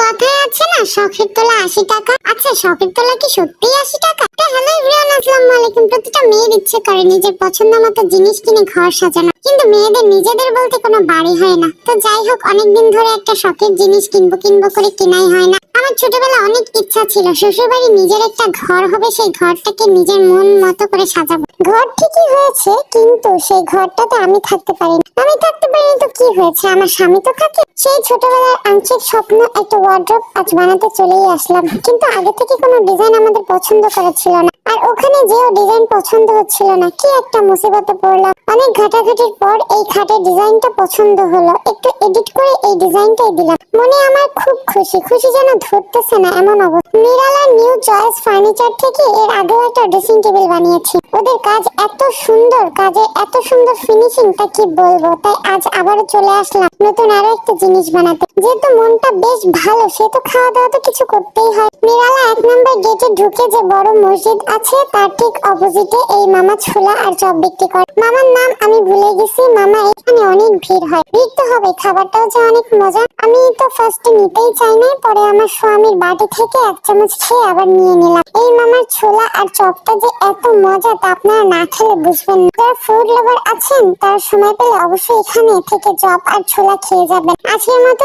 কথায় আছে না? শখের তোলা আশি টাকা। আচ্ছা শখের তোলা কি সত্যিই আশি টাকা? হ্যালো এভরিওয়ান আসসালামু আলাইকুম প্রতিটা মেয়ের ইচ্ছে করে নিজের পছন্দ মতো জিনিস কিনে ঘর সাজানো। কিন্তু মেয়েদের নিজেদের বলতে কোনো বাড়ি হয় না। তো যাই হোক, অনেকদিন ধরে একটা শখের জিনিস কিনবো কিনবো করে কেনাই হয় না। আমার ছোটবেলা অনেক ইচ্ছা ছিল। শ্বশুরবাড়ি নিজের একটা ঘর হবে, সেই ঘরটাকে নিজের মন মতো করে সাজাবো। ঘর ঠিকই হয়েছে, কিন্তু সেই ঘরটাতে আমি থাকতে পারিনি। আমি তো কি হয়েছে? আমার স্বামী তো থাকে। সেই ছোটবেলার আংশিক স্বপ্ন একটা ওয়ার্ড্রপ আজ বানাতে চলেই আসলাম কিন্তু আগে থেকে কোনো ডিজাইন আমাদের পছন্দ করেছিল না। আর ওখানে যেও ডিজাইন পছন্দ হচ্ছিল না। কি একটা মুসিবতে পড়লাম। অনেক ঘাটাঘাটির পর এই খাটের ডিজাইনটা পছন্দ হলো। একটু এডিট করে ডিজাইনটাই দিলাম। মনে আমার খুব খুশি খুশি যেন ধরতেছে না এমন অবস্থা। নিরালা নিউ চয়েস ফার্নিচার থেকে এর আগেও একটা ড্রেসিং টেবিল বানিয়েছি। ওদের কাজ এত সুন্দর, কাজে এত সুন্দর ফিনিশিং তা কি বলব? তাই আজ আবারও চলে আসলাম। নতুন আরও একটা জিনিস বানাতে। যেহেতু মনটা বেশ ভালো সে তো খাওয়া দাওয়া তো কিছু করতেই হয়। নিরালা এক নম্বর গেটে ঢুকে যে বড় মসজিদ আছে, তার ঠিক অপোজিটে এই মামা ছোলা আর চপ বিক্রি করে। মামার নাম আমি ভুলে গেছি, মামা এখানে অনেক ভিড় হয়। ভিড় তো হবে, খাবারটাও যে অনেক মজা। আমি তো ফার্স্টে নিতেই চাই না পরে আমার স্বামীর বাটি থেকে এক চামচ খেয়ে আবার নিয়ে নিলাম। এই মামার ছোলা আর চপটা যে এত মজা, তা আপনারা না খেলে বুঝবেন না। যারা ফুড লাভার আছেন, তার সময় পেলে অবশ্যই এখানে থেকে চপ আর ছোলা খেয়ে যাবেন। আজকের মতো